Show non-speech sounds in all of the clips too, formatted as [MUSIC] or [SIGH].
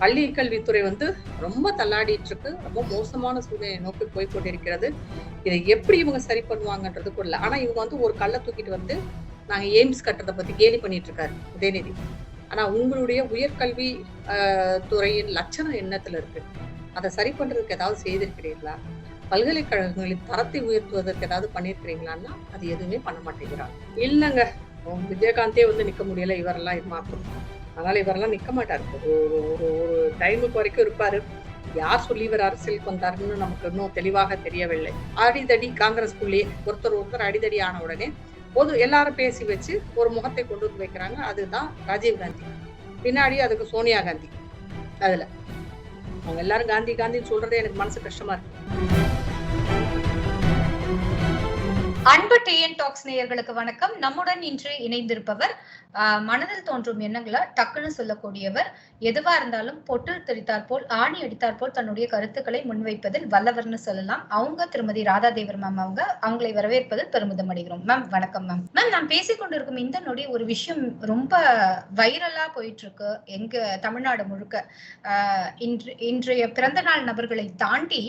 பள்ளி கல்வித்துறை வந்து ரொம்ப தள்ளாடிட்டு இருக்கு ரொம்ப மோசமான சூழ்நிலை நோக்கி போய் கொண்டிருக்கிறது இதை எப்படி இவங்க சரி பண்ணுவாங்கன்றது கூட இல்லை ஆனா இவங்க வந்து ஒரு கல்லை தூக்கிட்டு வந்து நாங்க எய்ம்ஸ் கட்டுறதை பத்தி கேலி பண்ணிட்டு இருக்காரு உதயநிதி. ஆனா உங்களுடைய உயர்கல்வி துறையின் லட்சணம் என்னத்துல இருக்கு? அதை சரி பண்றதுக்கு ஏதாவது செய்திருக்கிறீங்களா பல்கலைக்கழகங்களின் தரத்தை உயர்த்துவதற்கு ஏதாவது பண்ணிருக்கிறீங்களான்னா அது எதுவுமே பண்ண மாட்டேங்கிறாங்க இல்லைங்க. விஜயகாந்தே வந்து நிக்க முடியல இவரெல்லாம் இது மாற்றும் அதனால இவரெல்லாம் நிக்க மாட்டார். ஒரு ஒரு ஒரு ஒரு டைமுக்கு வரைக்கும் இருப்பாரு. யார் சொல்லி இவர் அரசியலுக்கு வந்தாருன்னு நமக்கு இன்னும் தெளிவாக தெரியவில்லை. அடிதடி காங்கிரஸ்குள்ளேயே ஒருத்தர் ஒருத்தர் அடிதடி ஆன உடனே பொது எல்லாரும் பேசி வச்சு ஒரு முகத்தை கொண்டு வந்து வைக்கிறாங்க. அதுதான் ராஜீவ் காந்தி. பின்னாடி அதுக்கு சோனியா காந்தி. அதுல. அவங்க எல்லாரும் காந்தி காந்தின்னு சொல்றதே எனக்கு மனசு கஷ்டமா இருக்கு. அன்பு டிஎன் டாக்ஸ் நேயர்களுக்கு வணக்கம். நம்முடன் இன்று இணைந்திருப்பவர் மனதில் தோன்றும் எண்ணங்களை டக்குன்னு சொல்லக்கூடியவர் எதுவா இருந்தாலும் பொட்டில் தெரித்தார் போல் ஆணி அடித்தார் போல் தன்னுடைய கருத்துக்களை முன்வைப்பதில் வல்லவர்னு சொல்லலாம். அவங்க திருமதி ராதாதேவர் மேம் அவங்க அவங்களை வரவேற்பதில் பெருமிதம் அடைகிறோம். மேம் வணக்கம் மேம் மேம் நான் பேசிக் கொண்டிருக்கும் இந்த நொடி ஒரு விஷயம் ரொம்ப வைரலா போயிட்டு இருக்கு எங்க தமிழ்நாடு முழுக்க. இன்று இன்றைய பிறந்த நாள் நபர்களை தாண்டி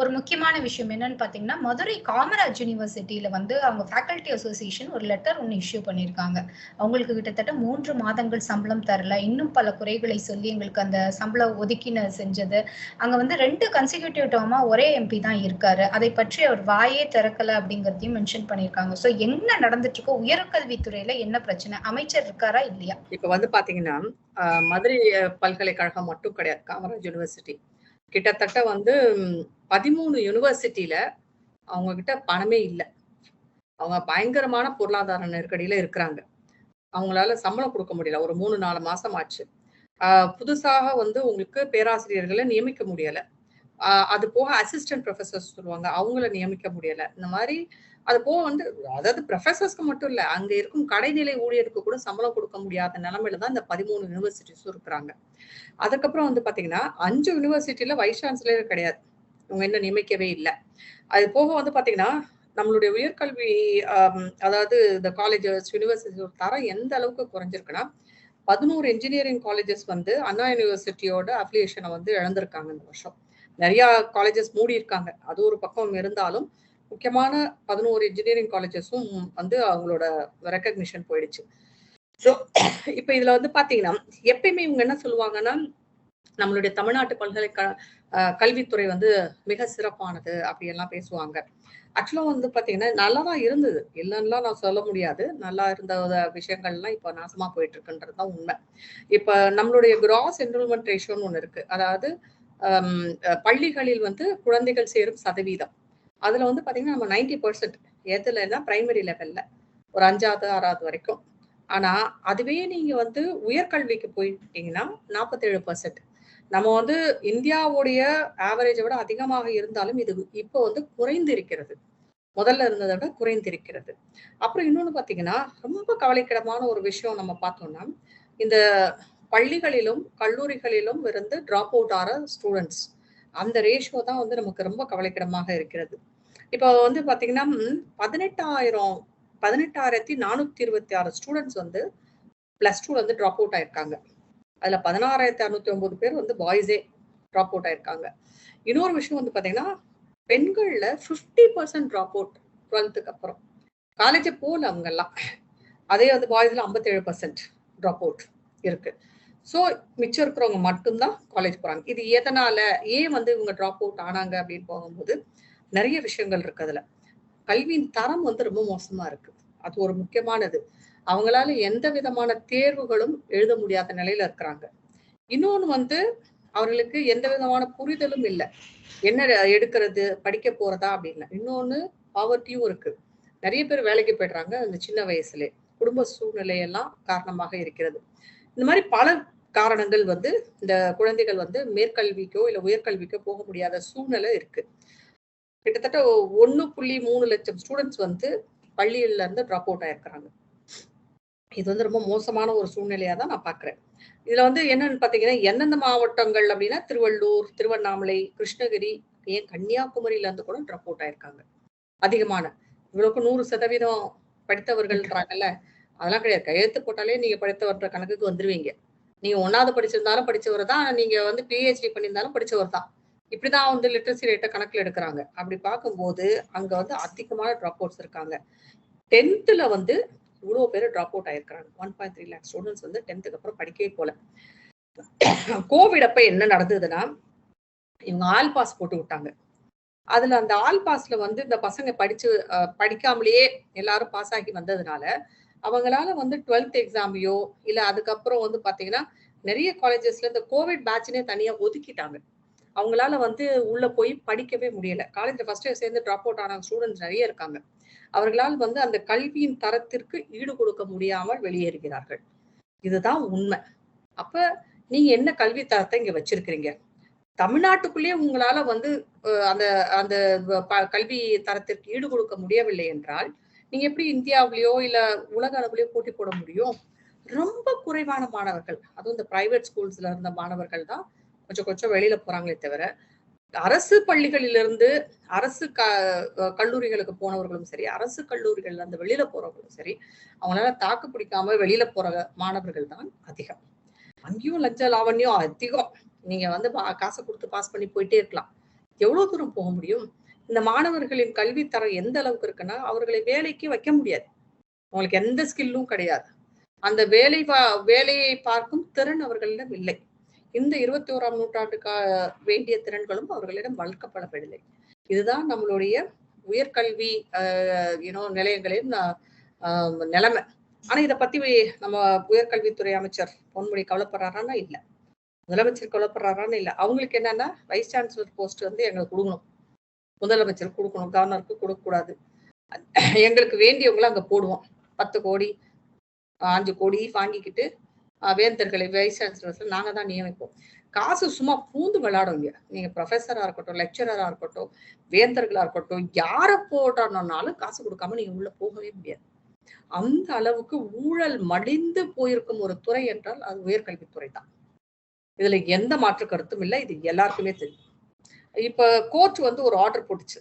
ஒரு முக்கியமான விஷயம் என்னன்னு பார்த்தீங்கன்னா மதுரை காமராஜ் யூனிவர்சிட்டியில வந்து அவங்க ஃபேக்கல்டி அசோசியேஷன் ஒரு லெட்டர் ஒன்று இஷ்யூ பண்ணியிருக்காங்க. அவங்களுக்கு கிட்டத்தட்ட மூன்று மாதங்கள் சம்பளம் தரல. இன்னும் பல குறைகளை சொல்லி எங்களுக்கு அந்த சம்பளம் ஒதுக்கின செஞ்சது. அங்கே வந்து ரெண்டு கன்சிக்யூட்டிவ் டேர்மாக ஒரே எம்பி தான் இருக்காரு. அதை பற்றி அவர் வாயே திறக்கல அப்படிங்கிறதையும் மென்ஷன் பண்ணியிருக்காங்க. ஸோ என்ன நடந்துட்டு இருக்கோ உயர்கல்வித்துறையில என்ன பிரச்சனை? அமைச்சர் இருக்காரா இல்லையா? இப்போ வந்து பாத்தீங்கன்னா மதுரை பல்கலைக்கழகம் மட்டும் கிடையாது காமராஜ் யூனிவர்சிட்டி. கிட்டத்தட்ட வந்து பதிமூணு யூனிவர்சிட்டியில அவங்க கிட்ட பணமே இல்லை. அவங்க பயங்கரமான பொருளாதார நெருக்கடியில இருக்கிறாங்க. அவங்களால சம்பளம் கொடுக்க முடியல. ஒரு மூணு நாலு மாசம் ஆச்சு. புதுசாக வந்து உங்களுக்கு பேராசிரியர்களை நியமிக்க முடியல. அது போக அசிஸ்டன்ட் ப்ரொஃபசர்ஸ் சொல்லுவாங்க அவங்கள நியமிக்க முடியல. இந்த மாதிரி அது போக வந்து அதாவது ப்ரொஃபசர்ஸ்க்கு மட்டும் இல்லை அங்கே இருக்கும் கடைநிலை ஊழியருக்கு கூட சம்பளம் கொடுக்க முடியாத நிலமையில தான் இந்த பதிமூணு யூனிவர்சிட்டிஸும் இருக்கிறாங்க. அதுக்கப்புறம் வந்து பார்த்தீங்கன்னா அஞ்சு யூனிவர்சிட்டியில வைஸ் சான்சலர் கிடையாது. இவங்க இன்னும் நியமிக்கவே இல்லை. அது போக வந்து பார்த்தீங்கன்னா நம்மளுடைய உயர்கல்வி அதாவது இந்த காலேஜஸ் யூனிவர்சிட்டியோட தரம் எந்த அளவுக்கு குறைஞ்சிருக்குன்னா பதினோரு இன்ஜினியரிங் காலேஜஸ் வந்து அண்ணா யூனிவர்சிட்டியோட அஃபிலியேஷனை வந்து இழந்திருக்காங்க இந்த வருஷம். நிறையா காலேஜஸ் மூடி இருக்காங்க அது ஒரு பக்கம் இருந்தாலும் முக்கியமான பதினோரு இன்ஜினியரிங் காலேஜஸும் வந்து அவங்களோட ரெக்கக்னிஷன் போயிடுச்சு. ஸோ இப்போ இதில் வந்து பார்த்தீங்கன்னா எப்பயுமே இவங்க என்ன சொல்லுவாங்கன்னா நம்மளுடைய தமிழ்நாட்டு பல்கலைக்க அஹ், கல்வித்துறை வந்து மிக சிறப்பானது அப்படியெல்லாம் பேசுவாங்க. ஆக்சுவலா வந்து பாத்தீங்கன்னா நல்லா தான் இருந்தது. இல்லைன்னுலாம் நான் சொல்ல முடியாது. நல்லா இருந்த விஷயங்கள்லாம் இப்போ நாசமா போயிட்டு இருக்குன்றது தான் உண்மை. இப்போ நம்மளுடைய கிராஸ் என்ரோல்மெண்ட் ரேஷியோன்னு ஒன்று இருக்கு. அதாவது ஹம், பள்ளிகளில் வந்து குழந்தைகள் சேரும் சதவீதம். அதுல வந்து பாத்தீங்கன்னா நம்ம நைன்டி பர்சன்ட் எதுலன்னா பிரைமரி லெவல்ல ஒரு அஞ்சாவது ஆறாவது வரைக்கும். ஆனா அதுவே நீங்க வந்து உயர்கல்விக்கு போயிட்டீங்கன்னா நாற்பத்தேழு பர்சன்ட் நம்ம வந்து இந்தியாவுடைய ஆவரேஜை விட அதிகமாக இருந்தாலும் இது இப்போ வந்து குறைந்திருக்கிறது. முதல்ல இருந்ததை விட குறைந்திருக்கிறது. அப்புறம் இன்னொன்று பார்த்தீங்கன்னா ரொம்ப கவலைக்கிடமான ஒரு விஷயம் நம்ம பார்த்தோம்னா இந்த பள்ளிகளிலும் கல்லூரிகளிலும் இருந்து ட்ராப் அவுட் ஆகிற ஸ்டூடெண்ட்ஸ் அந்த ரேஷியோ தான் வந்து நமக்கு ரொம்ப கவலைக்கிடமாக இருக்கிறது. இப்போ வந்து பார்த்தீங்கன்னா பதினெட்டாயிரம் பதினெட்டாயிரத்தி நானூற்றி இருபத்தி ஆறு ஸ்டூடெண்ட்ஸ் வந்து ப்ளஸ் டூ வந்து ட்ராப் அவுட் ஆயிருக்காங்க. அதுல பதினாறாயிரத்தி அறுநூத்தி ஒன்பது பேர் வந்து பாய்ஸே ட்ராப் அவுட் ஆயிருக்காங்க. இன்னொரு விஷயம் வந்து பாத்தீங்கன்னா பெண்கள்ல ஃபிஃப்டி பர்சன்ட் ட்ராப் அவுட் டுவெல்த்துக்கு அப்புறம். காலேஜே போகல அவங்கெல்லாம். அதே வந்து பாய்ஸ்ல ஐம்பத்தேழு பர்சன்ட் ட்ராப் அவுட் இருக்கு. ஸோ மிச்சம் இருக்கிறவங்க மட்டும்தான் காலேஜ் போறாங்க. இது எதனால? ஏன் வந்து இவங்க ட்ராப் அவுட் ஆனாங்க அப்படின்னு போகும்போது நிறைய விஷயங்கள் இருக்கு அதுல. கல்வியின் தரம் வந்து ரொம்ப மோசமா இருக்கு. அது ஒரு முக்கியமானது. அவங்களால எந்த விதமான தேர்வுகளும் எழுத முடியாத நிலையில இருக்கிறாங்க. இன்னொன்னு வந்து அவர்களுக்கு எந்த விதமான புரிதலும் இல்லை. என்ன எடுக்கிறது படிக்க போறதா அப்படின்னு. இன்னொன்னு பாவர்ட்டியும் இருக்கு. நிறைய பேர் வேலைக்கு போயிடுறாங்க அந்த சின்ன வயசுல குடும்ப சூழ்நிலையெல்லாம் காரணமாக இருக்கிறது. இந்த மாதிரி பல காரணங்கள் வந்து இந்த குழந்தைகள் வந்து மேற்கல்விக்கோ இல்லை உயர்கல்விக்கோ போக முடியாத சூழ்நிலை இருக்கு. கிட்டத்தட்ட ஒன்று புள்ளி மூணு லட்சம் ஸ்டூடெண்ட்ஸ் வந்து பள்ளியில இருந்து ட்ராப் அவுட் ஆயிருக்கிறாங்க. இது வந்து ரொம்ப மோசமான ஒரு சூழ்நிலையா தான் நான் பாக்குறேன். இதுல வந்து என்னன்னு பாத்தீங்கன்னா எந்தெந்த மாவட்டங்கள் அப்படின்னா திருவள்ளூர் திருவண்ணாமலை கிருஷ்ணகிரி ஏன் கன்னியாகுமரியில இருந்து கூட ட்ரப் அவுட் ஆயிருக்காங்க. அதிகமான. இவ்வளவுக்கு நூறு சதவீதம் படித்தவர்கள்ன்றாங்கல்ல அதெல்லாம் கிடையாது. கையெழுத்து போட்டாலே நீங்க படித்தவர்கிற கணக்குக்கு வந்துருவீங்க. நீங்க ஒன்னாவது படிச்சிருந்தாலும் படிச்சவர் தான் நீங்க வந்து பிஹெச்டி பண்ணியிருந்தாலும் படிச்சவர் தான். இப்படிதான் வந்து லிட்ரஸி ரேட்டை கணக்குல எடுக்கிறாங்க. அப்படி பார்க்கும்போது அங்க வந்து அதிகமான ட்ராப் அவுட்ஸ் இருக்காங்க. டென்த்தில் வந்து இவ்வளோ பேர் ட்ராப் அவுட் ஆயிருக்காங்க one point three lakh students வந்து டென்த்துக்கு அப்புறம் படிக்கவே போல. கோவிட் அப்ப என்ன நடந்ததுன்னா இவங்க ஆல் பாஸ் போட்டு விட்டாங்க. அதுல அந்த ஆல் பாஸ்ல வந்து இந்த பசங்க படிச்சு படிக்காமலேயே எல்லாரும் பாஸ் ஆகி வந்ததுனால அவங்களால வந்து டுவெல்த் எக்ஸாமையோ இல்ல அதுக்கப்புறம் வந்து பாத்தீங்கன்னா நிறைய காலேஜஸ்ல இந்த கோவிட் பேட்ச்னே தனியா ஒதுக்கிட்டாங்க. அவங்களால வந்து உள்ள போய் படிக்கவே முடியல. காலேஜ்ல ஃபர்ஸ்ட் இயர் சேர்ந்து ட்ராப் அவுட் ஆன ஸ்டூடெண்ட்ஸ் நிறைய இருக்காங்க. அவர்களால் வந்து அந்த கல்வியின் தரத்திற்கு ஈடு கொடுக்க முடியாமல் வெளியேறுகிறார்கள். இதுதான் உண்மை. அப்ப நீங்க என்ன கல்வி தரத்தை இங்க வச்சிருக்கிறீங்க? தமிழ்நாட்டுக்குள்ளேயே உங்களால வந்து அந்த அந்த ப- கல்வி தரத்திற்கு ஈடு கொடுக்க முடியவில்லை என்றால் நீங்க எப்படி இந்தியாவிலேயோ இல்ல உலக அளவுலயோ போட்டி போட முடியும்? ரொம்ப குறைவான மாணவர்கள் அதுவும் இந்த பிரைவேட் ஸ்கூல்ஸ்ல இருந்த மாணவர்கள் தான் கொஞ்சம் கொஞ்சம் வெளியில போறாங்களே தவிர அரசு பள்ளிகளிலிருந்து அரசு க கல்லூரிகளுக்கு போனவர்களும் சரி அரசு கல்லூரிகள்ல இருந்து வெளியில போறவர்களும் சரி அவங்களால தாக்கு பிடிக்காம வெளியில போற மாணவர்கள் தான் அதிகம். அங்கேயும் லஞ்ச லாவண்யம் அதிகம். நீங்க வந்து பா- காசை கொடுத்து பாஸ் பண்ணி போயிட்டே இருக்கலாம். எவ்வளவு தூரம் போக முடியும்? இந்த மாணவர்களின் கல்வி தரம் எந்த அளவுக்கு இருக்குன்னா அவர்களை வேலைக்கு வைக்க முடியாது. அவங்களுக்கு எந்த ஸ்கில்லும் கிடையாது. அந்த வேலை வா வேலையை பார்க்கும் திறன் அவர்களிடம் இல்லை. இந்த இருபத்தி ஓராம் நூற்றாண்டுக்கா வேண்டிய திறன்களும் அவர்களிடம் வளர்க்கப்படவில்லை. இதுதான் நம்மளுடைய உயர்கல்வி யூனோ நிலையங்களின் நிலைமை. ஆனா இதை பத்தி நம்ம உயர்கல்வித்துறை அமைச்சர் பொன்முடி கவலைப்படுறாரான்னா இல்ல. முதலமைச்சர் கவலைப்படுறாரான்னு இல்ல. அவங்களுக்கு என்னன்னா வைஸ் சான்சலர் போஸ்ட் வந்து எங்களுக்கு கொடுக்கணும். முதலமைச்சர் கொடுக்கணும். கவர்னருக்கு கொடுக்கக்கூடாது. எங்களுக்கு வேண்டியவங்களை அங்க போடுவோம். பத்து கோடி அஞ்சு கோடி வாங்கிக்கிட்டு வேந்தர்களை வைஸ் சான்சலர்ஸ் நாங்க தான் நியமிப்போம். காசு சும்மா பூந்து விளையாடுங்க நீங்க ப்ரொஃபஸரா இருக்கட்டும் லெக்சரரா இருக்கட்டும் வேந்தர்களா இருக்கட்டும் யார போடணும்னாலும் காசு கொடுக்காம நீங்க உள்ள போகவே முடியாது. அந்த அளவுக்கு ஊழல் மடிந்து போயிருக்கும் ஒரு துறை என்றால் அது உயர்கல்வித்துறை தான். இதுல எந்த மாற்று கருத்தும் இல்லை இது எல்லாருக்குமே தெரியும். இப்ப கோர்ட் வந்து ஒரு ஆர்டர் போட்டுச்சு.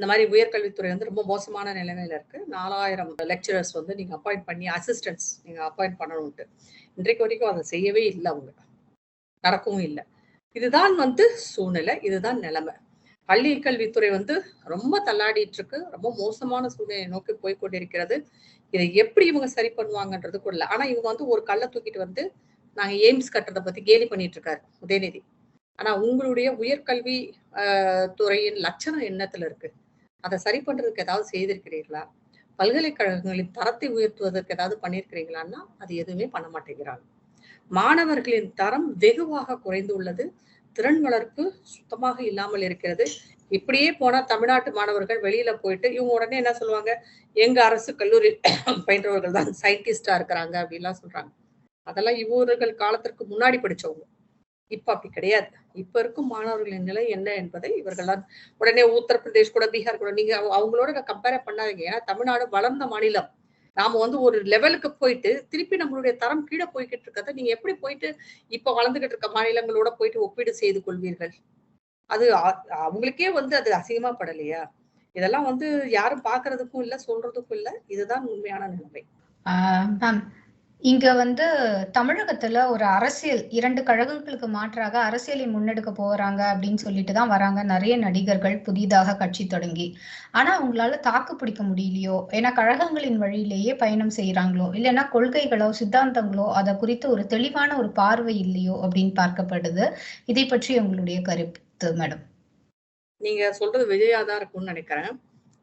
இந்த மாதிரி உயர்கல்வித்துறை வந்து ரொம்ப மோசமான நிலைமையில இருக்கு. நாலாயிரம் லெக்சரர்ஸ் வந்து நீங்க அப்பாயிண்ட் பண்ணி அசிஸ்டன்ஸ் நீங்க அப்பாயிண்ட் பண்ணணும்ட்டு இன்றைக்கு வரைக்கும் அதை செய்யவே இல்லை அவங்க. நடக்கவும் இல்லை. இதுதான் வந்து சூழ்நிலை இதுதான் நிலைமை. பள்ளி கல்வித்துறை வந்து ரொம்ப தள்ளாடிட்டு இருக்கு. ரொம்ப மோசமான சூழ்நிலையை நோக்கி போய் கொண்டிருக்கிறது இதை எப்படி இவங்க சரி பண்ணுவாங்கன்றது கூட இல்லை. ஆனா இவங்க வந்து ஒரு கல்லை தூக்கிட்டு வந்து நாங்க எய்ம்ஸ் கட்டுறதை பத்தி கேலி பண்ணிட்டு இருக்காரு உதயநிதி. ஆனா உங்களுடைய உயர்கல்வி துறையின் லட்சணம் என்னத்துல இருக்கு? அதை சரி பண்றதுக்கு ஏதாவது செய்திருக்கிறீர்களா? பல்கலைக்கழகங்களின் தரத்தை உயர்த்துவதற்கு ஏதாவது பண்ணியிருக்கிறீங்களான்னா அது எதுவுமே பண்ண மாட்டேங்கிறாங்க மாணவர்களின் தரம் வெகுவாக குறைந்து உள்ளது. திறன் வளர்ப்பு சுத்தமாக இல்லாமல் இருக்கிறது. இப்படியே போனா தமிழ்நாட்டு மாணவர்கள் வெளியில போயிட்டு இவங்க உடனே என்ன சொல்லுவாங்க? எங்க அரசு கல்லூரி [COUGHS] பயின்றவர்கள் தான் சயின்டிஸ்டா இருக்கிறாங்க அப்படின்லாம் சொல்றாங்க. அதெல்லாம் இவர்கள் காலத்திற்கு முன்னாடி படிச்சவங்க. இப்ப அப்படி கிடையாது. இப்ப இருக்கும் மாணவர்களின் நிலை என்ன என்பதை இவர்கள்லாம் உடனே உத்தரப்பிரதேஷ் கூட பீகார் கூட நீங்க அவங்களோட கம்பேர் பண்ணாதீங்க. ஏன்னா தமிழ்நாடு வளர்ந்த மாநிலம். நாம வந்து ஒரு லெவலுக்கு போயிட்டு திருப்பி நம்மளுடைய தரம் கீழே போய்கிட்டு இருக்கதை நீங்க எப்படி போயிட்டு இப்ப வளர்ந்துகிட்டு இருக்க மாநிலங்களோட போயிட்டு ஒப்பீடு செய்து கொள்வீர்கள்? அது அவங்களுக்கே வந்து அது அசிங்கமா படலையா? இதெல்லாம் வந்து யாரும் பாக்குறதுக்கும் இல்ல சொல்றதுக்கும் இல்ல. இதுதான் உண்மையான நிலைமை. மேம் இங்க வந்து தமிழகத்துல ஒரு அரசியல் இரண்டு கழகங்களுக்கு மாற்றாக அரசியலை முன்னெடுக்க போறாங்க அப்படின்னு சொல்லிட்டு தான் வராங்க நிறைய நடிகர்கள் புதிதாக கட்சி தொடங்கி. ஆனா அவங்களால தாக்கு பிடிக்க முடியலையோ? ஏன்னா கழகங்களின் வழியிலேயே பயணம் செய்யறாங்களோ இல்லைன்னா கொள்கைகளோ சித்தாந்தங்களோ அதை குறித்து ஒரு தெளிவான ஒரு பார்வை இல்லையோ? அப்படின்னு பார்க்கப்படுது. இதை பற்றி உங்களுடைய கருத்து மேடம். நீங்க சொல்றது விஜயா தான் இருக்கும்னு நினைக்கிறேன்.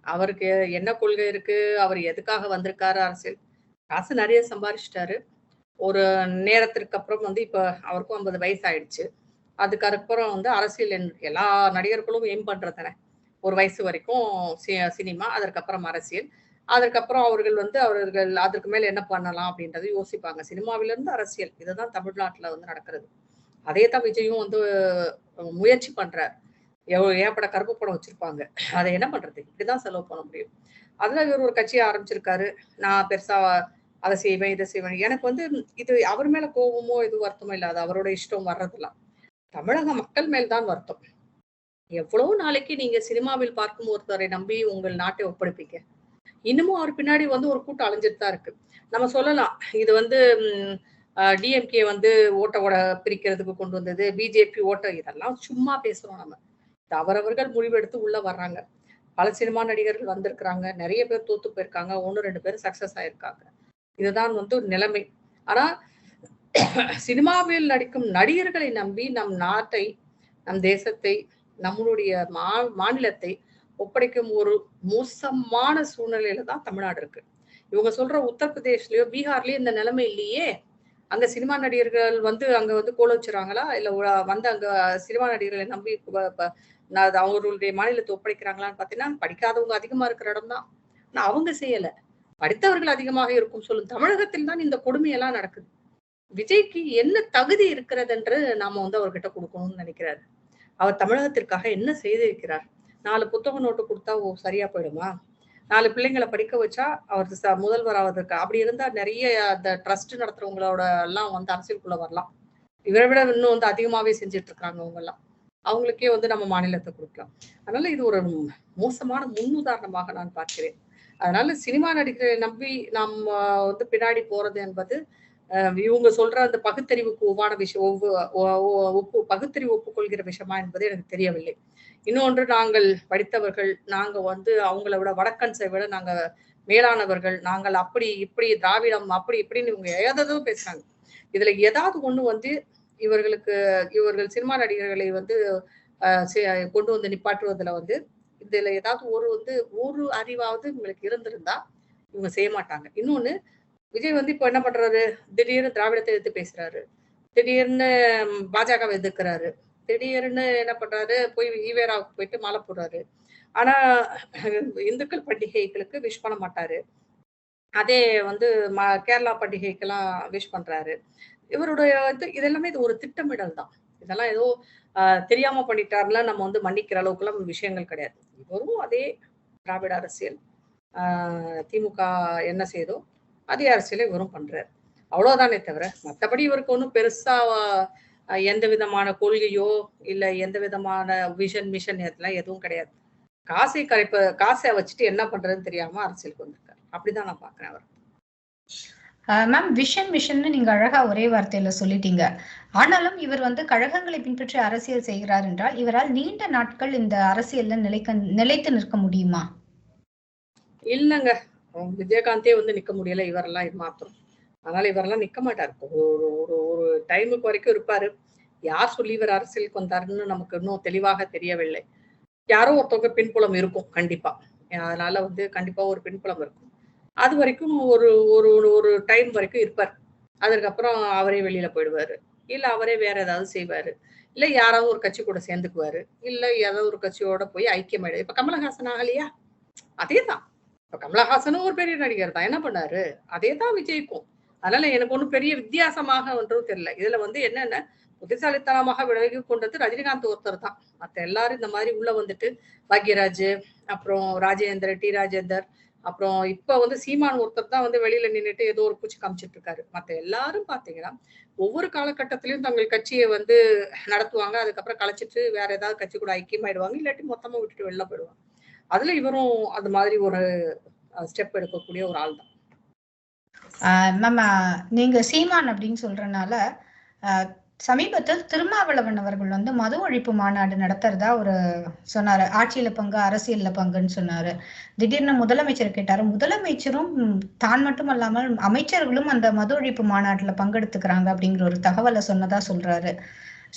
அவருக்கு என்ன கொள்கை இருக்கு? அவர் எதுக்காக வந்திருக்காரு அரசியல்? காசு நிறைய சம்பாரிச்சிட்டாரு. ஒரு நேரத்திற்கு அப்புறம் வந்து இப்ப அவருக்கும் ஐம்பது வயசு ஆயிடுச்சு அதுக்கு அப்புறம் வந்து அரசியல் என்- எல்லா நடிகர்களும் எய்ம் பண்றதானே ஒரு வயசு வரைக்கும் சி- சினிமா அதற்கப்புறம் அரசியல். அதற்கப்புறம் அவர்கள் வந்து அவர்கள் அதற்கு மேல என்ன பண்ணலாம் அப்படின்றத யோசிப்பாங்க. சினிமாவிலிருந்து அரசியல். இதுதான் தமிழ்நாட்டுல வந்து நடக்கிறது. அதே தான் விஜயும் வந்து முயற்சி பண்றார். ஏன் ஏப்பட கருப்பு படம் வச்சிருப்பாங்க. அதை என்ன பண்றது? இப்படிதான் செலவு பண்ண முடியும். அதுல இவர் ஒரு கட்சியை ஆரம்பிச்சிருக்காரு. நான் பெருசா அதை செய்வேன் இதை செய்வேன். எனக்கு வந்து இது அவர் மேல கோபமோ இது வருத்தமோ இல்லாது அவரோட இஷ்டம் வர்றதெல்லாம். தமிழக மக்கள் மேல்தான் வருத்தம். எவ்வளவு நாளைக்கு நீங்க சினிமாவில் பார்க்கும் ஒருத்தரை நம்பி உங்கள் நாட்டை ஒப்படைப்பீங்க? இன்னமும் அவர் பின்னாடி வந்து ஒரு கூட்டம் அழிஞ்சிட்டு தான் இருக்கு. நம்ம சொல்லலாம். இது வந்து டிஎம்கே வந்து ஓட்ட ஓட பிரிக்கிறதுக்கு கொண்டு வந்தது. பிஜேபி ஓட்ட இதெல்லாம் சும்மா பேசுறோம் நம்ம. தவறவர்கள் அவரவர்கள் முடிவெடுத்து உள்ள வர்றாங்க. பல சினிமா நடிகர்கள் வந்திருக்கிறாங்க. நிறைய பேர் தோத்து போயிருக்காங்க. ஒன்று ரெண்டு பேர் சக்சஸ் ஆயிருக்காங்க. இதுதான் வந்து ஒரு நிலைமை. ஆனா சினிமாவில் நடிக்கும் நடிகர்களை நம்பி நம் நாட்டை நம் தேசத்தை நம்மளுடைய மா மாநிலத்தை ஒப்படைக்கும் ஒரு மோசமான சூழ்நிலையில தான் தமிழ்நாடு இருக்கு. இவங்க சொல்ற உத்தரப்பிரதேஷ்லயோ பீகார்லயோ இந்த நிலைமை இல்லையே. அந்த சினிமா நடிகர்கள் வந்து அங்க வந்து கோல வச்சுறாங்களா? இல்ல வந்து அங்க சினிமா நடிகர்களை நம்பி நான் அவங்களுடைய மாநிலத்தை ஒப்படைக்கிறாங்களான்னு பாத்தீங்கன்னா படிக்காதவங்க அதிகமா இருக்கிற இடம் தான் ஆனா அவங்க செய்யலை. படித்தவர்கள் அதிகமாக இருக்கும் சொல்லும் தமிழகத்தில் தான் இந்த கொடுமையெல்லாம் நடக்குது. விஜய்க்கு என்ன தகுதி இருக்கிறது என்று நாம வந்து அவர்கிட்ட கொடுக்கணும்னு நினைக்கிறாரு. அவர் தமிழகத்திற்காக என்ன செய்திருக்கிறார்? நாலு புத்தக நோட்டு கொடுத்தா ஓ சரியா போயிடுமா? நாலு பிள்ளைங்களை படிக்க வச்சா அவர் ச- முதல்வர் ஆவதற்கு அப்படி இருந்தா நிறைய அந்த ட்ரஸ்ட் நடத்துறவங்களோட எல்லாம் வந்து அரசியலுக்குள்ள வரலாம். இவரை விட இன்னும் வந்து அதிகமாவே செஞ்சுட்டு இருக்காங்க அவங்க எல்லாம் அவங்களுக்கே வந்து நம்ம மாநிலத்தை கொடுக்கலாம். அதனால இது ஒரு மோசமான முன்னுதாரணமாக நான் பார்க்கிறேன். அதனால சினிமா நடிகரை நம்பி நாம் வந்து பின்னாடி போறது என்பது இவங்க சொல்ற அந்த பகுத்தறிவுக்கு ஒவ்வான விஷயம் ஒ- ஒப்பு பகுத்தறிவு ஒப்புக்கொள்கிற விஷயமா என்பது எனக்கு தெரியவில்லை. இன்னொன்று நாங்கள் படித்தவர்கள் நாங்க வந்து அவங்கள விட வடக்கன்ஸை விட நாங்க மேலானவர்கள் நாங்கள் அப்படி இப்படி திராவிடம் அப்படி இப்படின்னு இவங்க ஏதாவது பேசுறாங்க. இதுல ஏதாவது ஒண்ணு வந்து இவர்களுக்கு இவர்கள் சினிமா நடிகர்களை வந்து கொண்டு வந்து நிப்பாட்டுவதுல வந்து இதுல ஏதாவது ஒரு வந்து ஒரு அறிவாவது இவங்களுக்கு இருந்திருந்தா இவங்க செய்ய மாட்டாங்க. இன்னொன்னு விஜய் வந்து இப்போ என்ன பண்றாரு? திடீர்னு திராவிடத்தை எடுத்து பேசுறாரு. திடீர்னு பாஜக எதிர்க்கிறாரு. திடீர்னு என்ன பண்றாரு? போய் ஈவேராவுக்கு போயிட்டு மாலை போடுறாரு. ஆனா இந்துக்கள் பண்டிகைகளுக்கு விஷ் பண்ண மாட்டாரு. அதே வந்து ம- கேரளா பண்டிகைக்கெல்லாம் விஷ் பண்றாரு. இவருடைய இது இதெல்லாமே இது ஒரு திட்டமிடல் தான். இதெல்லாம் ஏதோ தெரியாம பண்ணிட்டார்லாம் நம்ம வந்து மன்னிக்கிற அளவுக்குலாம் விஷயங்கள் கிடையாது. இவரும் அதே திராவிட அரசியல் திமுக என்ன செய்தோ அதே அரசியலை இவரும் பண்றாரு. அவ்வளவுதானே தவிர மற்றபடி இவருக்கு ஒன்றும் பெருசா எந்த விதமான கொள்கையோ இல்ல எந்த விதமான விஷன் மிஷன் இதெல்லாம் எதுவும் கிடையாது. காசை கரைப்ப காசை வச்சுட்டு என்ன பண்றதுன்னு தெரியாம அரசியலுக்கு வந்திருக்காரு. அப்படிதான் நான் பாக்குறேன் அவர். மேம் விஷன் மிஷன்னு நீங்க அழகா ஒரே வார்த்தையில சொல்லிட்டீங்க. ஆனாலும் இவர் வந்து கழகங்களை பின்பற்றி அரசியல் செய்கிறார் என்றால் இவரால் நீண்ட நாட்கள் இந்த அரசியல்ல நிலைக்க நிலைத்து நிற்க முடியுமா? இல்லைங்க. விஜயகாந்தே வந்து நிக்க முடியல. இவரெல்லாம் இது மாத்திரம். அதனால இவரெல்லாம் நிக்க மாட்டார். ஒரு ஒரு ஒரு டைமுக்கு வரைக்கும் இருப்பாரு. யார் சொல்லி இவர் அரசியலுக்கு வந்தாருன்னு நமக்கு இன்னும் தெளிவாக தெரியவில்லை. யாரோ ஒருத்தவங்க பின்புலம் இருக்கும் கண்டிப்பா. அதனால வந்து கண்டிப்பா ஒரு பின்புலம் இருக்கும். அது வரைக்கும் ஒரு ஒரு ஒரு- ஒரு டைம் வரைக்கும் இருப்பார். அதுக்கப்புறம் அவரே வெளியில போயிடுவாரு. இல்ல அவரே வேற ஏதாவது செய்வாரு. இல்ல யாராவது ஒரு கட்சி கூட சேர்ந்துக்குவாரு. இல்ல ஏதாவது ஒரு கட்சியோட போய் ஐக்கியமாயிடு இப்ப கமலஹாசன் ஆகலையா? அதே தான் இப்ப கமலஹாசனும் ஒரு பெரிய நடிகர் தான். என்ன பண்ணாரு? அதே தான் விஜய்க்கும். அதனால எனக்கு ஒன்றும் பெரிய வித்தியாசமாக ஒன்றும் தெரியல. இதுல வந்து என்னென்ன? புத்திசாலித்தனமாக விலகி கொண்டது ரஜினிகாந்த் ஒருத்தர் தான். மத்த எல்லாரும் இந்த மாதிரி உள்ள வந்துட்டு பாக்யராஜ் அப்புறம் ராஜேந்தர் டி ராஜேந்தர் அப்புறம் இப்ப வந்து சீமான் ஒருத்தர் தான் வந்து வெளியில நின்றுட்டு ஏதோ ஒரு பூச்சி காமிச்சிட்டு இருக்காரு. மத்த எல்லாரும் பாத்தீங்கன்னா ஒவ்வொரு காலகட்டத்திலயும் தங்கள் கட்சியை வந்து நடத்துவாங்க. அதுக்கப்புறம் கலைச்சிட்டு வேற ஏதாவது கட்சி கூட ஐக்கியமாயிடுவாங்க. இல்லாட்டி மொத்தமா விட்டுட்டு வெளில போயிடுவாங்க. அதுல இவரும் அது மாதிரி ஒரு ஸ்டெப் எடுக்கக்கூடிய ஒரு ஆள் தான். மேம் நீங்க சீமான் அப்படின்னு சொல்றதுனால சமீபத்தில் திருமாவளவன் அவர்கள் வந்து மது ஒழிப்பு மாநாடு நடத்துறதா ஒரு சொன்னாரு. ஆட்சியில பங்கு அரசியல்ல பங்குன்னு சொன்னாரு. திடீர்னு முதலமைச்சர் கேட்டாரு. முதலமைச்சரும் தான் மட்டும் அல்லாமல் அமைச்சர்களும் அந்த மது ஒழிப்பு மாநாட்டுல பங்கெடுத்துக்கிறாங்க அப்படிங்கிற ஒரு தகவலை சொன்னதா சொல்றாரு.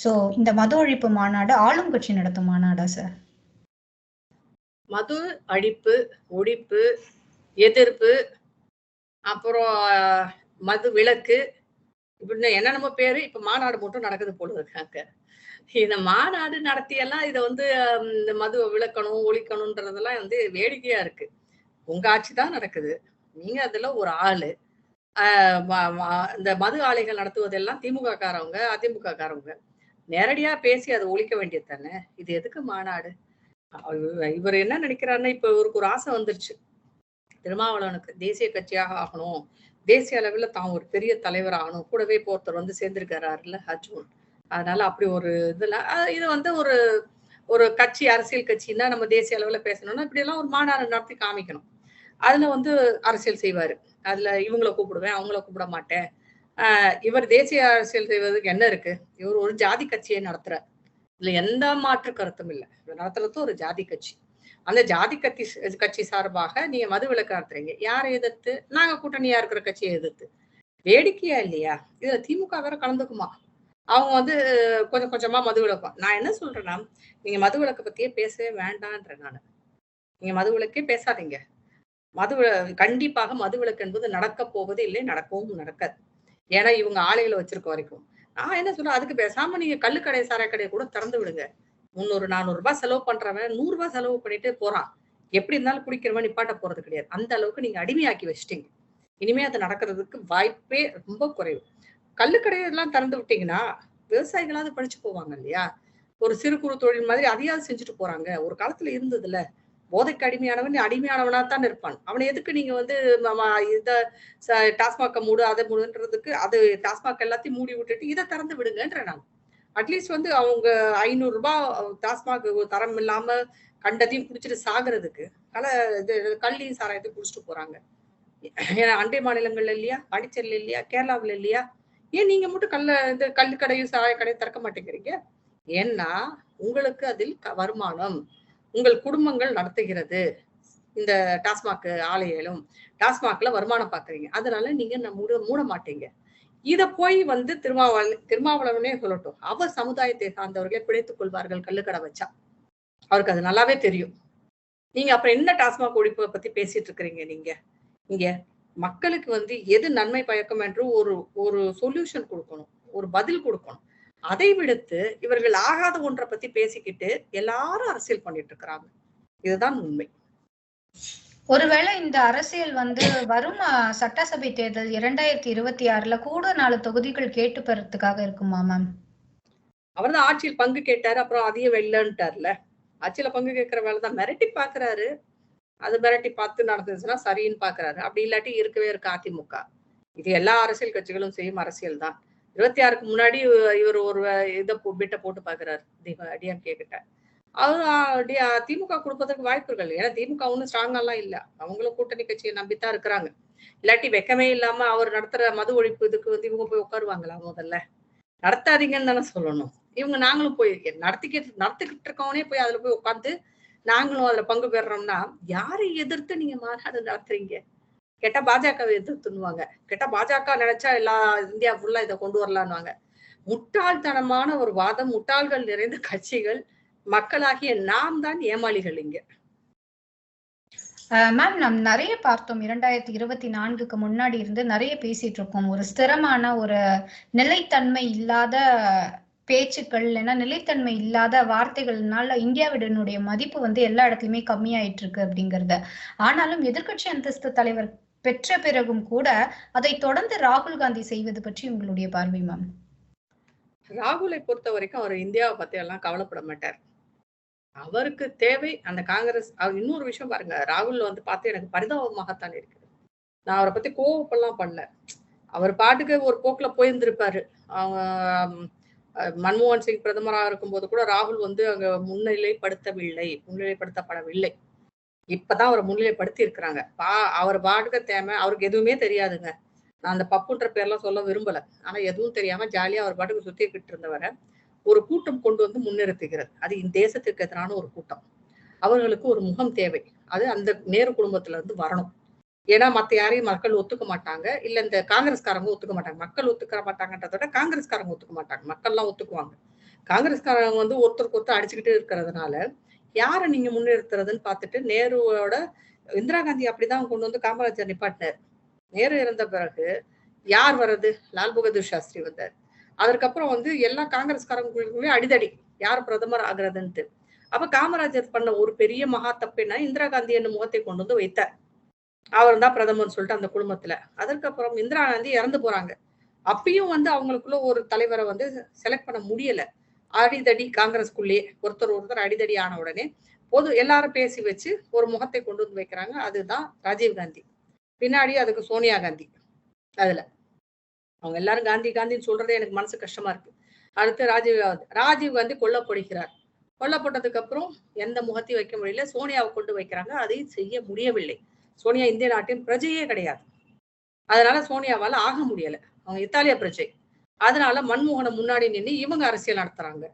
சோ இந்த மது ஒழிப்பு மாநாடு ஆளும் கட்சி நடத்தும் மாநாடா சார் மது அழிப்பு ஒழிப்பு எதிர்ப்பு அப்புறம் மது விலக்கு இப்படின்னு என்னென்னமோ பேரு இப்ப மாநாடு மட்டும் நடக்குது போல இருக்காங்க இந்த மாநாடு நடத்தியெல்லாம் இதை வந்து இந்த மதுவை விளக்கணும் ஒழிக்கணும்ன்றதெல்லாம் வந்து வேடிக்கையா இருக்கு. உங்க ஆட்சி தான் நடக்குது. நீங்க அதுல ஒரு ஆளு. ஆஹ் இந்த மது ஆலைகள் நடத்துவதெல்லாம் திமுக காரவங்க அதிமுக காரவங்க நேரடியா பேசி அதை ஒழிக்க வேண்டியது தானே? இது எதுக்கு மாநாடு? இவர் என்ன நினைக்கிறாருன்னா இப்ப இவருக்கு ஒரு ஆசை வந்துருச்சு. திருமாவளவனுக்கு தேசிய கட்சியாக ஆகணும். தேசிய அளவில் தான் ஒரு பெரிய தலைவர் ஆகணும். கூடவே இப்போ ஒருத்தர் வந்து சேர்ந்திருக்கிறாருல்ல அர்ஜுன். அதனால அப்படி ஒரு இதுல இது வந்து ஒரு ஒரு கட்சி அரசியல் கட்சின்னா நம்ம தேசிய அளவில் பேசணும்னா இப்படி எல்லாம் ஒரு மாநாடு நடத்தி காமிக்கணும். அதுல வந்து அரசியல் செய்வாரு. அதுல இவங்களை கூப்பிடுவேன் அவங்கள கூப்பிட மாட்டேன். இவர் தேசிய அரசியல் செய்வதற்கு என்ன இருக்கு? இவர் ஒரு ஜாதி கட்சியை நடத்துறார். இதுல எந்த மாற்று கருத்தும் இல்லை. இவர் நடத்துறது ஒரு ஜாதி கட்சி. அந்த ஜாதி கட்சி கட்சி சார்பாக நீங்க மது விலக்கு நடத்துறீங்க யாரை எதிர்த்து? நாங்க கூட்டணியா இருக்கிற கட்சியை எதிர்த்து. வேடிக்கையா இல்லையா? இதுல திமுக வேற கலந்துக்குமா? அவங்க வந்து கொஞ்சம் கொஞ்சமா மது விளக்கம். நான் என்ன சொல்றேன்னா நீங்க மது விளக்கை பத்தியே பேசவே வேண்டான்ற நான். நீங்க மது விளக்கே பேசாதீங்க. மது கண்டிப்பாக மது விலக்கு என்பது நடக்க போவது இல்லை நடக்கவும் நடக்காது. ஏன்னா இவங்க ஆலைகளை வச்சிருக்க வரைக்கும். நான் என்ன சொல்றேன் அதுக்கு பேசாம நீங்க கள்ளுக்கடை சாராயக்கடையை கூட திறந்து விடுங்க. முந்நூறு நானூறு ரூபாய் செலவு பண்றவன் நூறு ரூபாய் செலவு பண்ணிட்டு போறான். எப்படி இருந்தாலும் குடிக்கிறவன் நிப்பாட்ட போறது கிடையாது. அந்த அளவுக்கு நீங்க அடிமையாக்கி வச்சிட்டீங்க. இனிமே அது நடக்கிறதுக்கு வாய்ப்பே ரொம்ப குறைவு. கள்ளுக்கடையெல்லாம் திறந்து விட்டீங்கன்னா விவசாயிகளாவது படிச்சு போவாங்க இல்லையா? ஒரு சிறு குறு தொழில் மாதிரி அதையாவது செஞ்சுட்டு போறாங்க. ஒரு காலத்துல இருந்ததுல. போதைக்கு அடிமையானவன் அடிமையானவனா தான் இருப்பான். அவனை எதுக்கு நீங்க வந்து இத ச- டாஸ்மாக்க மூடு அதை மூடுன்றதுக்கு அது டாஸ்மாக் எல்லாத்தையும் மூடி விட்டுட்டு இதை திறந்து விடுங்கன்ற நான். அட்லீஸ்ட் வந்து அவங்க ஐநூறு ரூபாய் டாஸ்மாக் தரம் இல்லாம கண்டதையும் குடிச்சிட்டு சாகுறதுக்கு கல இது கள்ளியும் சாராயத்தையும் குடிச்சிட்டு போறாங்க. ஏன்னா அண்டை மாநிலங்கள்ல இல்லையா பாண்டிச்சேரியில இல்லையா கேரளாவில் இல்லையா? ஏன் நீங்க மட்டும் கல்ல இந்த கல்லு கடையும் சாராய கடையும் திறக்க மாட்டேங்கிறீங்க? ஏன்னா உங்களுக்கு அதில் க- வருமானம் உங்கள் குடும்பங்கள் நடத்துகிறது இந்த டாஸ்மாக் ஆலையிலும். டாஸ்மாக்ல வருமானம் பாக்குறீங்க. அதனால நீங்க மூட மூட மாட்டீங்க. இத போய் வந்து திருமாவள திருமாவளவனே சொல்லட்டும். அவர் சமுதாயத்தை சார்ந்தவர்களே பிழைத்துக் கொள்வார்கள் கல்லுக்கடை வச்சா. அவருக்கு அது நல்லாவே தெரியும். நீங்க அப்புறம் என்ன டாஸ்மாக் ஒழிப்பை பத்தி பேசிட்டு இருக்கிறீங்க நீங்க? இங்க மக்களுக்கு வந்து எது நன்மை பயக்கம் என்று ஒரு ஒரு சொல்யூஷன் கொடுக்கணும். ஒரு பதில் கொடுக்கணும். அதை விடுத்து இவர்கள் ஆகாத ஒன்றை பத்தி பேசிக்கிட்டு எல்லாரும் அரசியல் பண்ணிட்டு இருக்கிறாங்க. இதுதான் உண்மை. ஒருவேளை இந்த அரசியல் வந்து வரும் சட்டசபை தேர்தல் இரண்டாயிரத்தி இருபத்தி ஆறுல கூட நாலு தொகுதிகள் கேட்டு பெறத்துக்காக இருக்குமா மேம் அவர் தான் ஆட்சியில் பங்கு கேட்டாரு அப்புறம் அதையும் வெளிலன்ட்டார்ல ஆட்சியில பங்கு கேட்கிற வேலை தான். மிரட்டி பாக்குறாரு. அது மிரட்டி பார்த்து நடந்துச்சுன்னா சரின்னு பாக்குறாரு. அப்படி இல்லாட்டி இருக்கவே இருக்கு அதிமுக. இது எல்லா அரசியல் கட்சிகளும் செய்யும் அரசியல் தான். இருபத்தி ஆறுக்கு முன்னாடி இவர் ஒரு இதை பிட்ட போட்டு பாக்குறாரு அடியான் கேக்கிட்ட அவர் திமுக கொடுப்பதற்கு வாய்ப்புகள். ஏன்னா திமுக ஒன்றும் ஸ்ட்ராங்கெல்லாம் இல்லை. அவங்களும் கூட்டணி கட்சியை நம்பித்தான் இருக்கிறாங்க. இல்லாட்டி வெக்கமே இல்லாம அவர் நடத்துற மது ஒழிப்பு இதுக்கு வந்து இவங்க போய் உட்காருவாங்களா முதல்ல? நடத்தாதீங்கன்னு தானே சொல்லணும். இவங்க நாங்களும் போய் நடத்திக்கிட்டு நடத்திக்கிட்டு இருக்கவனே போய் அதுல போய் உட்காந்து நாங்களும் அதுல பங்கு பெறுறோம்னா யாரை எதிர்த்து நீங்க மாநாடு நடத்துறீங்க? கேட்டா பாஜகவை எதிர்த்துன்னுவாங்க. கேட்டா பாஜக நினைச்சா எல்லா இந்தியா ஃபுல்லா இதை கொண்டு வரலான்னுவாங்க. முட்டாள்தனமான ஒரு வாதம் முட்டாள்கள் நிறைந்த கட்சிகள் மக்களாகிய நாம் தான் ஏமாளிகள் இங்க. மேம் நாம் நிறைய பார்த்தோம். இரண்டாயிரத்தி இருபத்தி நான்குக்கு முன்னாடி இருந்து நிறைய பேசிட்டு இருக்கோம். ஒரு ஸ்திரமான ஒரு நிலைத்தன்மை இல்லாத பேச்சுக்கள் இல்லைன்னா நிலைத்தன்மை இல்லாத வார்த்தைகள்னால இந்தியாவிடனுடைய மதிப்பு வந்து எல்லா இடத்துலயுமே கம்மியாயிட்டு இருக்கு அப்படிங்கறத. ஆனாலும் எதிர்க்கட்சி அந்தஸ்து தலைவர் பெற்ற பிறகும் கூட அதை தொடர்ந்து ராகுல் காந்தி செய்வது பற்றி உங்களுடைய பார்வை மேம் ராகுலை பொறுத்த வரைக்கும் அவர் இந்தியாவை பத்தி எல்லாம் கவலைப்பட மாட்டார். அவருக்கு தேவை அந்த காங்கிரஸ் அவர் இன்னொரு விஷயம் பாருங்க. ராகுல் வந்து பார்த்து எனக்கு பரிதாபமாகத்தான் இருக்குது. நான் அவரை பத்தி கோவப்பெல்லாம் பண்ணல. அவர் பாட்டுக்கு ஒரு போக்குல போயிருந்திருப்பாரு. அவங்க மன்மோகன் சிங் பிரதமராக இருக்கும்போது கூட ராகுல் வந்து அங்க முன்னிலைப்படுத்தவில்லை. முன்னிலைப்படுத்தப்படவில்லை. இப்பதான் அவரை முன்னிலைப்படுத்தி இருக்கிறாங்க. பா அவர் பாட்டுக்கு தேவை அவருக்கு எதுவுமே தெரியாதுங்க. நான் அந்த பப்புன்ற பேர்லாம் சொல்ல விரும்பல. ஆனா எதுவும் தெரியாம ஜாலியா அவர் பாட்டுக்கு சுத்திக்கிட்டு இருந்தவரை. ஒரு கூட்டம் கொண்டு வந்து முன்னிறுத்துகிறது. அது இந்த தேசத்திற்கு எதிரான ஒரு கூட்டம். அவர்களுக்கு ஒரு முகம் தேவை. அது அந்த நேரு குடும்பத்துல இருந்து வரணும். ஏன்னா மத்த யாரையும் மக்கள் ஒத்துக்க மாட்டாங்க. இல்ல இந்த காங்கிரஸ்காரங்க ஒத்துக்க மாட்டாங்க. மக்கள் ஒத்துக்க மாட்டாங்கன்றத விட காங்கிரஸ்காரங்க ஒத்துக்க மாட்டாங்க. மக்கள்லாம் ஒத்துக்குவாங்க. காங்கிரஸ்காரங்க வந்து ஒருத்தருக்கு ஒருத்தர் அடிச்சுக்கிட்டு இருக்கிறதுனால யாரை நீங்க முன்னிறுத்துறதுன்னு பார்த்துட்டு நேருவோட இந்திரா காந்தி அப்படிதான் கொண்டு வந்து காமராஜர் நிப்பாட்டினார். நேரு இறந்த பிறகு யார் வர்றது? லால் பகதூர் சாஸ்திரி வந்தார். அதற்கப்புறம் வந்து எல்லா காங்கிரஸ்காரங்களுக்குமே அடிதடி யார் பிரதமர் ஆகிறதுன்ட்டு. அப்ப காமராஜர் பண்ண ஒரு பெரிய மகா தப்புன்னா இந்திரா காந்தி என்னும் முகத்தை கொண்டு வந்து வைத்தார். அவர் தான் பிரதமர்னு சொல்லிட்டு அந்த குடும்பத்துல. அதற்கப்புறம் இந்திரா காந்தி இறந்து போறாங்க. அப்பயும் வந்து அவங்களுக்குள்ள ஒரு தலைவரை வந்து செலக்ட் பண்ண முடியல. அடிதடி காங்கிரஸ்குள்ளேயே ஒருத்தர் ஒருத்தர் அடிதடி ஆன உடனே பொது எல்லாரும் பேசி வச்சு ஒரு முகத்தை கொண்டு வந்து வைக்கிறாங்க. அதுதான் ராஜீவ் காந்தி. பின்னாடி அதுக்கு சோனியா காந்தி. அதுல அவங்க எல்லாரும் காந்தி காந்தின்னு சொல்றதே எனக்கு மனசு கஷ்டமா இருக்கு. அடுத்து ராஜீவ் காந்தி. ராஜீவ் காந்தி கொல்லப்படுகிறார். கொல்லப்பட்டதுக்கு அப்புறம் எந்த முகத்தையும் வைக்க முடியல. சோனியாவை கொண்டு வைக்கிறாங்க. அதை செய்ய முடியவில்லை. சோனியா இந்திய நாட்டின் பிரஜையே கிடையாது. அதனால சோனியாவால ஆக முடியல. அவங்க இத்தாலிய பிரஜை. அதனால மன்மோகனை முன்னாடி நின்று இவங்க அரசியல் நடத்துறாங்க.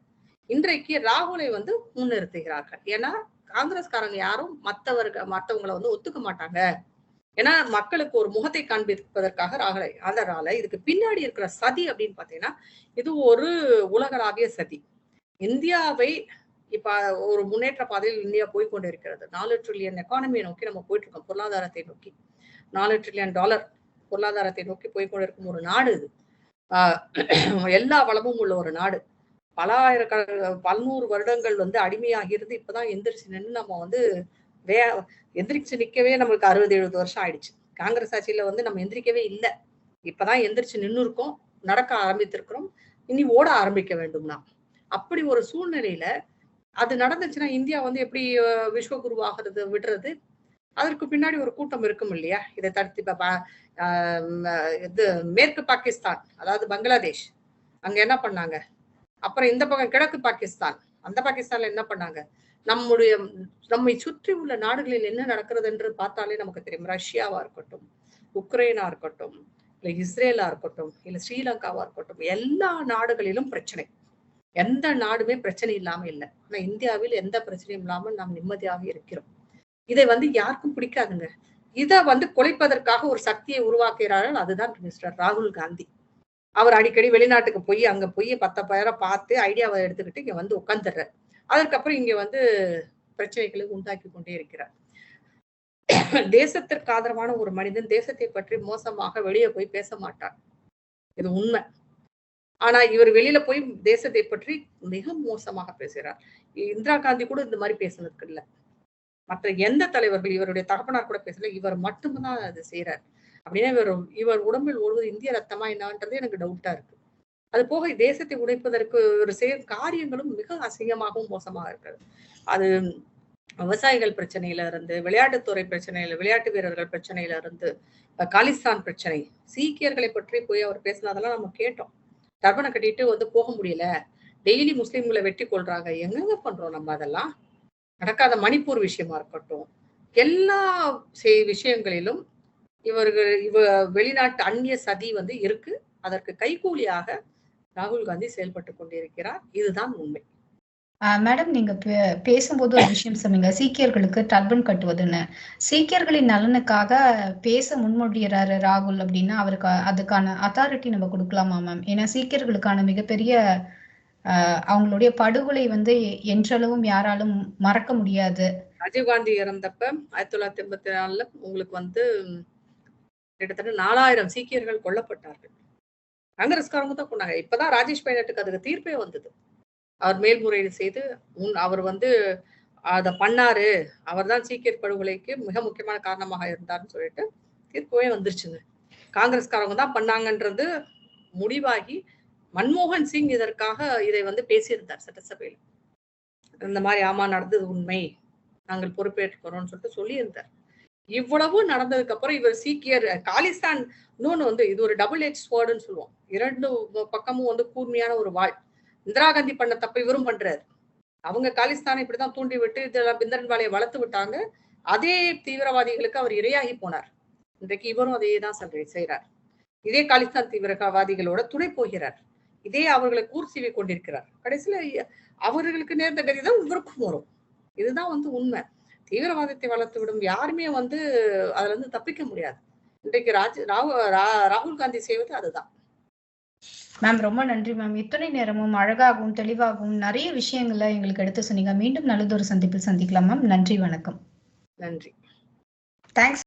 இன்றைக்கு ராகுலை வந்து முன்னிறுத்துகிறார்கள். ஏன்னா காங்கிரஸ்காரங்க யாரும் மற்றவர்கள் மற்றவங்களை வந்து ஒத்துக்க மாட்டாங்க. ஏன்னா மக்களுக்கு ஒரு முகத்தை காண்பிப்பதற்காக ராகலை அதனால இதுக்கு பின்னாடி இருக்கிற சதி அப்படின்னு பாத்தீங்கன்னா இது ஒரு உலகளாவிய சதி. இந்தியாவை இப்ப ஒரு முன்னேற்ற பாதையில் இந்தியா போய் கொண்டு இருக்கிறது நாலு ட்ரில்லியன் எக்கானமியை நோக்கி நம்ம போயிட்டு இருக்கோம் பொருளாதாரத்தை நோக்கி. நாலு ட்ரில்லியன் டாலர் பொருளாதாரத்தை நோக்கி போய் கொண்டு இருக்கும் ஒரு நாடு இது. ஆஹ் எல்லா வளமும் உள்ள ஒரு நாடு. பல ஆயிரக்க பல்நூறு வருடங்கள் வந்து அடிமையாகி இருந்து இப்பதான் எந்திரிச்சு நின்று நம்ம வந்து வே எந்திரிச்சு நிக்கவே நம்மளுக்கு அறுபது எழுபது வருஷம் ஆயிடுச்சு. காங்கிரஸ் ஆட்சியில வந்து நம்ம எந்திரிக்கவே இல்லை. இப்பதான் எந்திரிச்சு நின்று இருக்கோம் நடக்க ஆரம்பித்திருக்கிறோம். இனி ஓட ஆரம்பிக்க வேண்டும்னா. அப்படி ஒரு சூழ்நிலையில அது நடந்துச்சுன்னா இந்தியா வந்து எப்படி விஸ்வகுருவாகிறது விடுறது? அதற்கு பின்னாடி ஒரு கூட்டம் இருக்கும் இல்லையா? இதை தடுத்து இப்ப பா- இது மேற்கு பாகிஸ்தான் அதாவது பங்களாதேஷ். அங்க என்ன பண்ணாங்க? அப்புறம் இந்த பக்கம் கிழக்கு பாகிஸ்தான். அந்த பாகிஸ்தான்ல என்ன பண்ணாங்க? நம்முடைய நம்மை சுற்றி உள்ள நாடுகளில் என்ன நடக்கிறது என்று பார்த்தாலே நமக்கு தெரியும். ரஷ்யாவா இருக்கட்டும் உக்ரைனா இருக்கட்டும் இல்ல இஸ்ரேலா இருக்கட்டும் இல்ல ஸ்ரீலங்காவா இருக்கட்டும் எல்லா நாடுகளிலும் பிரச்சனை. எந்த நாடுமே பிரச்சனை இல்லாம இல்லை. ஆனா இந்தியாவில் எந்த பிரச்சனையும் இல்லாமல் நாம் நிம்மதியாக இருக்கிறோம். இதை வந்து யாருக்கும் பிடிக்காதுங்க. இதை வந்து குலைப்பதற்காக ஒரு சக்தியை உருவாக்குகிறார்கள் அதுதான் மிஸ்டர் ராகுல் காந்தி. அவர் அடிக்கடி வெளிநாட்டுக்கு போய் அங்க போய் பத்த பேரை பார்த்து ஐடியாவை எடுத்துக்கிட்டு இங்க வந்து உட்காந்துடுறாரு அதற்கப்புறம் இங்க வந்து பிரச்சனைகளை உண்டாக்கி கொண்டே இருக்கிறார். தேசத்திற்கு ஆதரவான ஒரு மனிதன் தேசத்தை பற்றி மோசமாக வெளியே போய் பேச மாட்டார். இது உண்மை. ஆனா இவர் வெளியில போய் தேசத்தை பற்றி மிக மோசமாக பேசுகிறார். இந்திரா காந்தி கூட இந்த மாதிரி பேசுனதுக்கு இல்ல. மற்ற எந்த தலைவர்கள் இவருடைய தகப்பனார் கூட பேசல. இவர் மட்டும்தான் அதை செய்யறார் அப்படின்னா இவர் இவர் உடம்பில் ஓடுவது இந்திய ரத்தமா என்னன்றது எனக்கு டவுட்டா இருக்கு. அது போக தேசத்தை உடைப்பதற்கு ஒரு செய்யும் காரியங்களும் மிக அசிங்கமாகவும் மோசமாக இருக்கிறது. அது விவசாயிகள் பிரச்சனையில இருந்து விளையாட்டுத்துறை பிரச்சனையில விளையாட்டு வீரர்கள் பிரச்சனையில இருந்து காலிஸ்தான் பிரச்சனை சீக்கியர்களை பற்றி போய் அவர் பேசினதெல்லாம் நம்ம கேட்டோம். டர்பனை கட்டிட்டு வந்து போக முடியல. டெய்லி முஸ்லீம்களை வெட்டி கொள்றாங்க எங்கெங்க பண்றோம் நம்ம அதெல்லாம்? நடக்காத மணிப்பூர் விஷயமா இருக்கட்டும். எல்லா செய் விஷயங்களிலும் இவர்கள் இவ வெளிநாட்டு அந்நிய சதி வந்து இருக்கு. அதற்கு கைகூலியாக ராகுல் காந்தி செயல்பட்டு கொண்டிருக்கிறார். இதுதான் உண்மை. மேடம் நீங்க பேசும்போது ஒரு விஷயம் சொன்னீங்க. சீக்கியர்களுக்கு டர்பன் கட்டுவதுன்னு. சீக்கியர்களின் நலனுக்காக பேச முன்மொழிகிறாரு ராகுல் அப்படின்னா அவருக்கு அதுக்கான அத்தாரிட்டி நம்ம கொடுக்கலாமா மேம் ஏன்னா சீக்கியர்களுக்கான மிகப்பெரிய அவங்களுடைய படுகொலை வந்து என்றளவும் யாராலும் மறக்க முடியாது. ராஜீவ்காந்தி இறந்தப்ப ஆயிரத்தி தொள்ளாயிரத்தி எண்பத்தி நாலுல உங்களுக்கு வந்து கிட்டத்தட்ட நாலாயிரம் சீக்கியர்கள் கொல்லப்பட்டார்கள். காங்கிரஸ்காரங்க தான் கொண்டாங்க. இப்பதான் ராஜேஷ் பைலட்டுக்கு அதுக்கு தீர்ப்பே வந்தது. அவர் மேல்முறையீடு செய்து உன் அவர் வந்து அதை பண்ணாரு. அவர்தான் சீக்கியர் படுகொலைக்கு மிக முக்கியமான காரணமாக இருந்தார்னு சொல்லிட்டு தீர்ப்பே வந்துருச்சுங்க. காங்கிரஸ்காரங்க தான் பண்ணாங்கன்றது முடிவாகி மன்மோகன் சிங் இதற்காக இதை வந்து பேசியிருந்தார் சட்டசபையில். இந்த மாதிரி ஆமா நடந்தது உண்மை. நாங்கள் பொறுப்பேற்றுக்கிறோம்னு சொல்லிட்டு சொல்லியிருந்தார். இவ்வளவு நடந்ததுக்கு அப்புறம் இவர் சீக்கியர் காலிஸ்தான் இன்னொன்னு வந்து இது ஒரு டபுள் எச் ஸ்வார்டுன்னு சொல்லுவோம். இரண்டு பக்கமும் வந்து கூர்மையான ஒரு வாள் இந்திரா காந்தி பண்ண தப்ப இவரும் பண்றாரு. அவங்க காலிஸ்தானை இப்படிதான் தூண்டி விட்டு இதெல்லாம் பிந்தரன் வாலையை வளர்த்து விட்டாங்க. அதே தீவிரவாதிகளுக்கு அவர் இரையாகி போனார். இன்றைக்கு இவரும் அதே தான் சொல்ற செய்கிறார். இதே காலிஸ்தான் தீவிரவாதிகளோட துணை போகிறார். இதே அவர்களை கூர்சீவி கொண்டிருக்கிறார். கடைசியில அவர்களுக்கு நேர்ந்த கதி தான் இவருக்கும் வரும். இதுதான் வந்து உண்மை. தீவிரவாதத்தை வளர்த்து விடும் யாருமே வந்து அதுல இருந்து தப்பிக்க முடியாது. இன்றைக்கு ராஜ் ராகுல் காந்தி செய்வது அதுதான். மேம் ரொம்ப நன்றி மேம். இத்தனை நேரமும் அழகாகவும் தெளிவாகவும் நிறைய விஷயங்களை எங்களுக்கு எடுத்து சொன்னீங்க. மீண்டும் நல்லதொரு சந்திப்பில் சந்திக்கலாம் மேம். நன்றி வணக்கம். நன்றி. தேங்க்ஸ்.